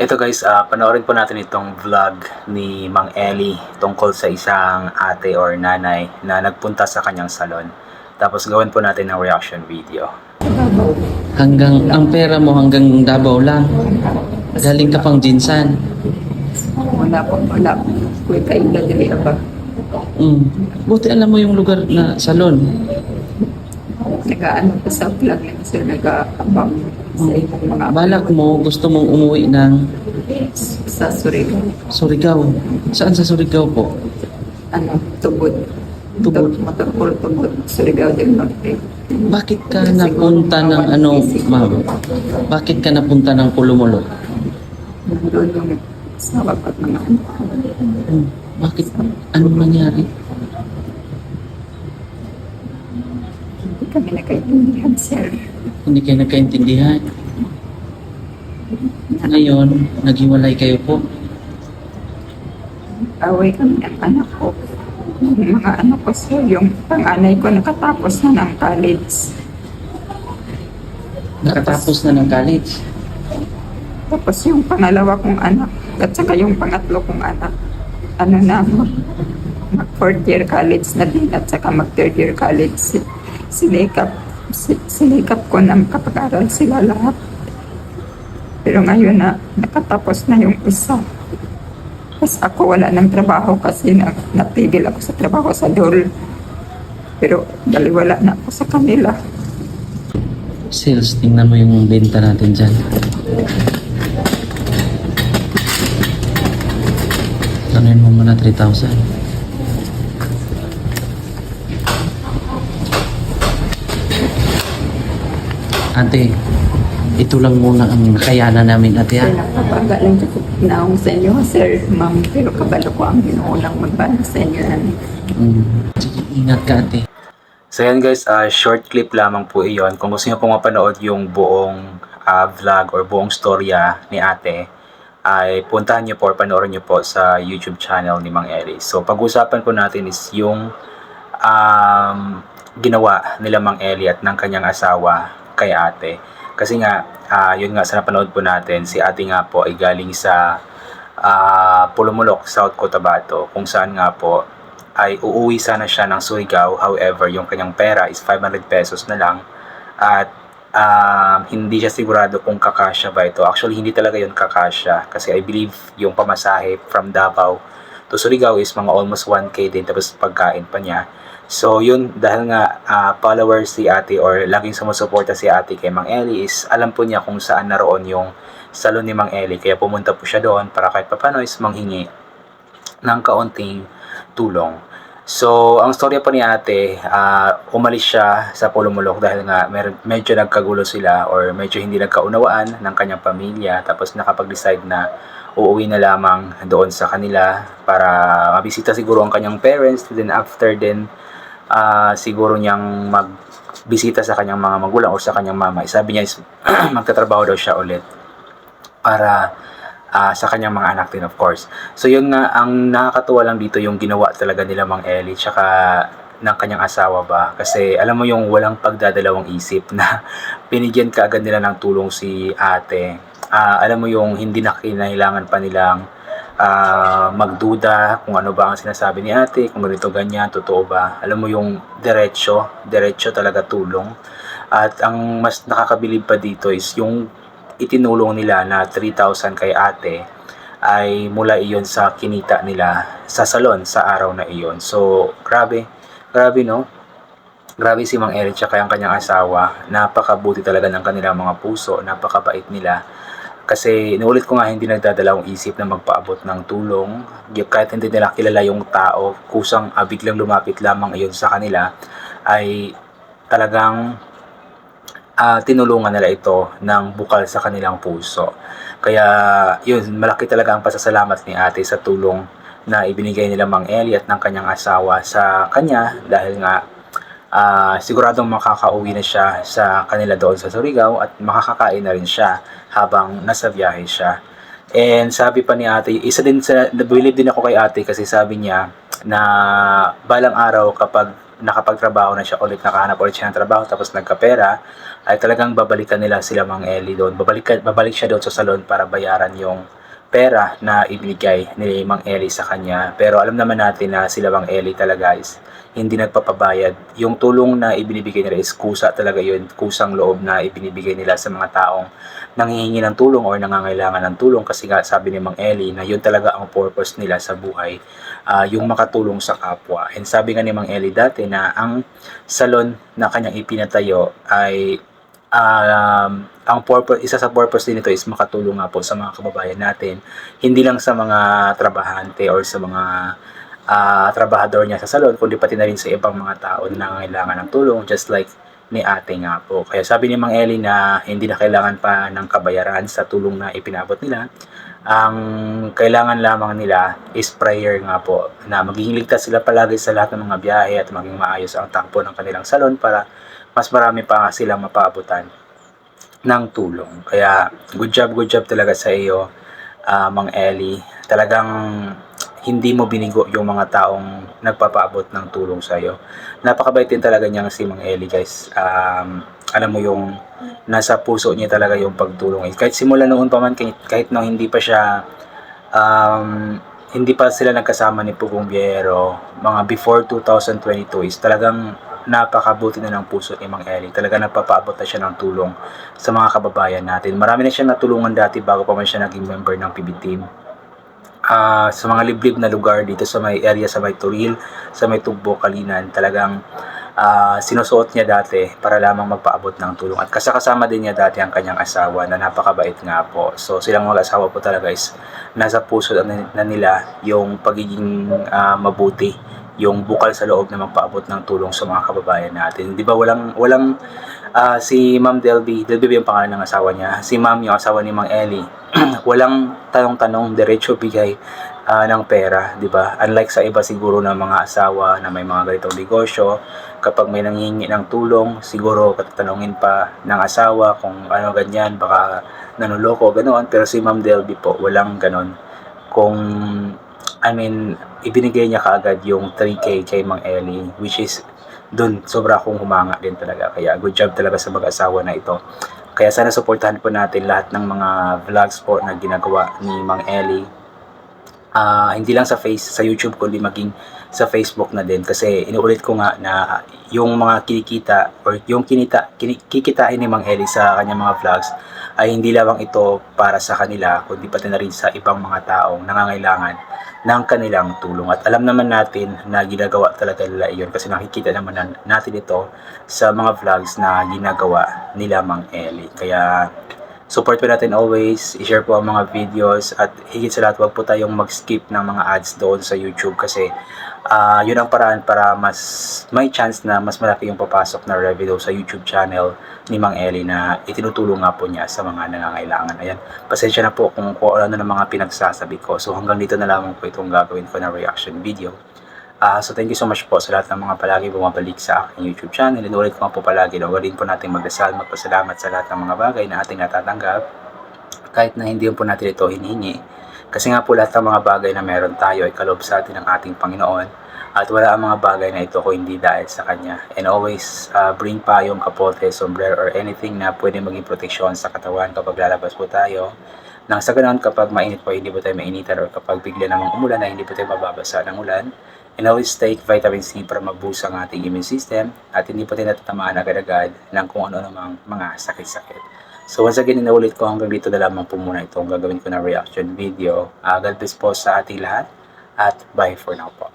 Ito guys, ah, panoorin po natin itong vlog ni Mang Eli tungkol sa isang ate or nanay na nagpunta sa kanyang salon. Tapos gawin po natin ng reaction video. Hanggang, ang pera mo hanggang Davao lang. Galing ka pang Jinsan. Wala po, wala. Kuya kayo na dili ba? Mm. Buti alam mo yung lugar na salon. Nag-ano pa sa vlog yan sir, nag-abang Balak mo, gusto mong umuwi ng sa Surigao. Surigao. Saan sa Surigao po? Ano, tubod. Tubod. Motorpol tubod. Surigao del Norte. Bakit ka napunta ng ano, ma'am? Bakit ka napunta ng Pulumulo? Doon yung ko at mga anak. Hmm. Bakit? Anong nangyari? Kami nagkaintindihan sir. Hindi kayo nagkaintindihan. Ngayon, naghiwalay kayo po. Away kami ang anak ko. Yung mga anak ko sir, yung panganay ko nakatapos na ng college. Nakatapos na ng college. Tapos yung pangalawa kong anak at saka yung pangatlo kong anak, ano na, mag, mag fourth year college na din at saka mag third year college. Si- Sinikap, si- sinikap ko na makapag-aral sila lahat. Pero ngayon na nakatapos na yung isa. Tapos ako wala ng trabaho kasi na, natigil ako sa trabaho sa DOL. Pero daliwala na ako sa kanila. Sales, tingnan mo yung benta natin dyan. Tanuin mo muna 3,000. Ate, ito lang muna ang nakayanan namin ate ha. Sir, nagpapaga lang sa naong sa inyo, sir, ma'am. Pero kabalo ko ang ginuulang magbalik sa inyo. ano. Mm. Sige, ingat ka ate. So yan guys, ah, short clip lamang po iyon. Kung gusto niyo pong mapanood yung buong ah, vlog or buong storya ni ate, ay puntahan niyo po or panoorin niyo po sa YouTube channel ni Mang Eli. So pag-usapan po natin is yung um, ginawa nila Mang Eli at ng kanyang asawa kay ate. Kasi nga, ah, yun nga sa napanood po natin, si ate nga po ay galing sa ah, Pulumulok, South Cotabato, kung saan nga po ay uuwi sana siya ng Surigao. However, yung kanyang pera is 500 pesos na lang. At um, hindi siya sigurado kung kakasya ba ito. Actually, hindi talaga yun kakasya. Kasi I believe yung pamasahe from Davao to Surigao is mga almost 1K din. Tapos pagkain pa niya. So yun, dahil nga ah, follower si ate or laging sumusuporta si ate kay Mang Eli is alam po niya kung saan naroon yung salon ni Mang Eli. Kaya pumunta po siya doon para kahit papano is manghingi ng kaunting tulong. So, ang storya pa ni ate, ah, umalis siya sa Pulumulok dahil nga medyo nagkagulo sila or medyo hindi nagkaunawaan ng kanyang pamilya tapos nakapag-decide na uuwi na lamang doon sa kanila para mabisita siguro ang kanyang parents then after then ah, siguro niyang magbisita sa kanyang mga magulang o sa kanyang mama. Sabi niya is magtatrabaho daw siya ulit para ah, sa kanyang mga anak din of course. So yun nga, ang nakakatuwa lang dito yung ginawa talaga nila Mang Eli tsaka ng kanyang asawa ba. Kasi alam mo yung walang pagdadalawang isip na binigyan ka agad nila ng tulong si ate. Ah, alam mo yung hindi na kinailangan pa nilang ah, magduda kung ano ba ang sinasabi ni ate, kung ganito ganyan, totoo ba. Alam mo yung diretso, diretso talaga tulong. At ang mas nakakabilib pa dito is yung itinulong nila na 3,000 kay ate ay mula iyon sa kinita nila sa salon sa araw na iyon. So, grabe. Grabe, no? Grabe si Mang Eric at ang kanyang asawa. Napakabuti talaga ng kanilang mga puso. Napakabait nila. Kasi inuulit ko nga hindi nagdadalawang isip na magpaabot ng tulong. Kahit hindi nila kilala yung tao, kusang ah, biglang lumapit lamang iyon sa kanila, ay talagang ah, tinulungan nila ito ng bukal sa kanilang puso. Kaya yun, malaki talaga ang pasasalamat ni ate sa tulong na ibinigay nila Mang Eli at ng kanyang asawa sa kanya dahil nga ah, siguradong makakauwi na siya sa kanila doon sa Surigao at makakakain na rin siya habang nasa biyahe siya. And sabi pa ni ate, isa din sa, nabilib din ako kay ate kasi sabi niya na balang araw kapag nakapagtrabaho na siya ulit, nakahanap ulit siya ng trabaho, tapos nagkapera, ay talagang babalikan nila sila Mang Eli doon. Babalik, babalik siya doon sa salon para bayaran yung pera na ibigay ni Mang Eli sa kanya. Pero alam naman natin na sila Mang Eli talaga is hindi nagpapabayad. Yung tulong na ibinibigay nila is kusa talaga yun, kusang loob na ibinibigay nila sa mga taong nanghihingi ng tulong or nangangailangan ng tulong kasi nga sabi ni Mang Eli na yun talaga ang purpose nila sa buhay, ah, yung makatulong sa kapwa. And sabi nga ni Mang Eli dati na ang salon na kanyang ipinatayo ay um, ang purpose, isa sa purpose din nito is makatulong nga po sa mga kababayan natin, hindi lang sa mga trabahante or sa mga ah, trabahador niya sa salon, kundi pati na rin sa ibang mga tao na nangangailangan ng tulong, just like ni ate nga po. Kaya sabi ni Mang Eli na hindi na kailangan pa ng kabayaran sa tulong na ipinabot nila. Ang kailangan lamang nila is prayer nga po na magiging ligtas sila palagi sa lahat ng mga biyahe at maging maayos ang takbo ng kanilang salon para mas marami pa silang mapaabutan ng tulong. Kaya good job, good job talaga sa iyo, ah, Mang Eli. Talagang hindi mo binigo yung mga taong nagpapaabot ng tulong sa iyo. Napakabait din talaga niya si Mang Eli, guys. Um, alam mo yung nasa puso niya talaga yung pagtulong. Eh, Kahit simula noon pa man, kahit, kahit nung hindi pa siya, um, hindi pa sila nagkasama ni Pugong Biyero, mga before 2022 is talagang napakabuti na ng puso ni Mang Eli. Talaga nagpapaabot na siya ng tulong sa mga kababayan natin. Marami na siya natulungan dati bago pa man siya naging member ng PB Team. Ah, sa mga liblib na lugar dito sa may area sa may Turil, sa may Tugbo, Kalinan, talagang ah, sinusuot niya dati para lamang magpaabot ng tulong. At kasakasama din niya dati ang kanyang asawa na napakabait nga po. So silang mag-asawa po talaga is nasa puso na, nila yung pagiging ah, mabuti yung bukal sa loob na magpaabot ng tulong sa mga kababayan natin. Di ba walang walang ah, si Ma'am Delby, Delby yung pangalan ng asawa niya? Si Ma'am yung asawa ni Mang Eli. walang tanong-tanong, diretso bigay ah, ng pera, di ba? Unlike sa iba siguro ng mga asawa na may mga ganitong negosyo, kapag may nanghihingi ng tulong, siguro katatanungin pa ng asawa kung ano ganyan, baka nanuloko, ganoon. Pero si Ma'am Delby po, walang ganon. Kung, I mean, ibinigay niya kaagad yung 3K kay Mang Eli, which is dun sobra akong humanga din talaga. Kaya good job talaga sa mag-asawa na ito. Kaya sana supportahan po natin lahat ng mga vlogs po na ginagawa ni Mang Eli. Ah, hindi lang sa face sa YouTube kundi maging sa Facebook na din kasi inuulit ko nga na yung mga kinikita or yung kinita kini, kikitain ni Mang Eli sa kanyang mga vlogs ay hindi lamang ito para sa kanila kundi pati na rin sa ibang mga taong nangangailangan ng kanilang tulong. At alam naman natin na ginagawa talaga nila iyon kasi nakikita naman na- natin ito sa mga vlogs na ginagawa nila Mang Eli. Kaya support po natin always, i-share po ang mga videos at higit sa lahat wag po tayong mag-skip ng mga ads doon sa YouTube kasi ah yun ang paraan para mas may chance na mas malaki yung papasok na revenue sa YouTube channel ni Mang Eli na itinutulong nga po niya sa mga nangangailangan. Ayan, pasensya na po kung, kung ano ng mga pinagsasabi ko. So hanggang dito na lamang po itong gagawin ko na reaction video. Ah, so thank you so much po sa lahat ng mga palagi bumabalik sa aking YouTube channel. Inulit ko nga po palagi na huwag din po natin magdasal, magpasalamat sa lahat ng mga bagay na ating natatanggap kahit na hindi po natin ito hinihingi. Kasi nga po lahat ng mga bagay na meron tayo ay kalob sa atin ng ating Panginoon at wala ang mga bagay na ito kung hindi dahil sa Kanya. And always ah, bring pa yung kapote, sombrero, or anything na pwede maging proteksyon sa katawan kapag lalabas po tayo. Nang sa ganoon kapag mainit po, hindi po tayo mainitan or kapag bigla namang umulan na hindi po tayo mababasa ng ulan. And always take vitamin C para mag-boost ang ating immune system at hindi po tayo natatamaan agad-agad ng kung ano namang mga sakit-sakit. So once again, inaulit ko hanggang dito na lamang po muna itong gagawin ko na reaction video. Uh, God bless po sa ating lahat at bye for now po.